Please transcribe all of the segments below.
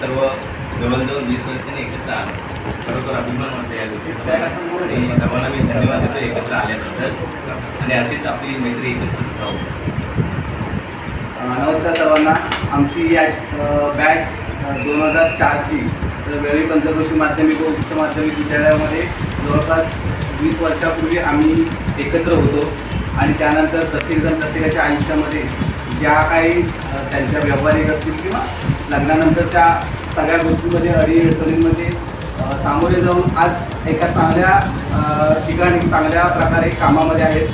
सर्व जवळजवळ वीस वर्षांनी एकत्र आलो. खरोखर अभिमान वाटतो या गोष्टीचा आणि सर्वांना मी धन्यवाद देतो एकत्र आल्याबद्दल. आणि अशीच आपली मैत्री एकत्र राहू. नमस्कार सर्वांना. आमची या बॅच दोन हजार चारची तर वेळी पंचक्रोशी माध्यमिक व उच्च माध्यमिक विद्यालयामध्ये जवळपास वीस वर्षापूर्वी आम्ही एकत्र होतो. आणि त्यानंतर प्रत्येकजण प्रत्येकाच्या आयुष्यामध्ये ज्या काही त्यांच्या व्यावहारिक असतील किंवा लग्नानंतरच्या सगळ्या गोष्टींमध्ये अडीअडचणींमध्ये सामोरे जाऊन आज एका चांगल्या ठिकाणी चांगल्या प्रकारे कामामध्ये आहेत.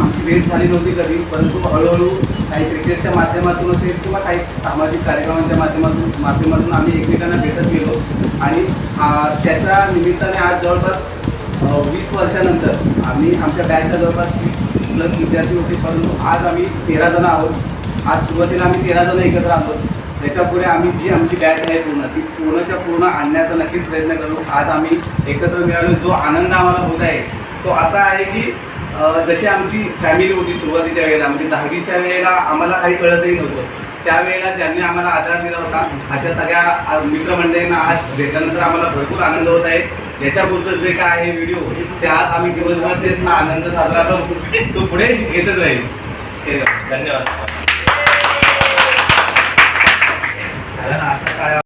आमची भेट झाली नव्हती कधी परंतु हळूहळू काही क्रिकेटच्या माध्यमातून असेल किंवा काही सामाजिक कार्यक्रमांच्या माध्यमातून माध्यमातून आम्ही एकमेकांना भेटत गेलो. आणि त्याच्या निमित्ताने आज जवळपास वीस वर्षानंतर आम्ही आमच्या बॅचच्या जवळपास वीस प्लस विद्यार्थी होते परंतु आज आम्ही तेरा जण आहोत. आज सुरुवातीला आम्ही तेरा जण एकत्र आहोत. त्याच्यापुढे आम्ही जी आमची बॅच आहे पूर्ण ती पूर्णच्या पूर्ण आणण्याचा नक्कीच प्रयत्न करू. आज आम्ही एकत्र मिळालो जो आनंद आम्हाला होत आहे तो असा आहे की जशी आमची फॅमिली होती सुरुवातीच्या वेळेला म्हणजे दहावीच्या वेळेला आम्हाला काही कळतही नव्हतं. त्यावेळेला ज्यांनी आम्हाला आधार दिला होता अशा सगळ्या मित्रमंडळींना आज भेटल्यानंतर आम्हाला भरपूर आनंद होत आहे. याच्यापुढचं जे काय आहे व्हिडिओ ते आज आम्ही दिवसभर ते आनंद साजरा करू तो पुढे येतच राहील. धन्यवाद.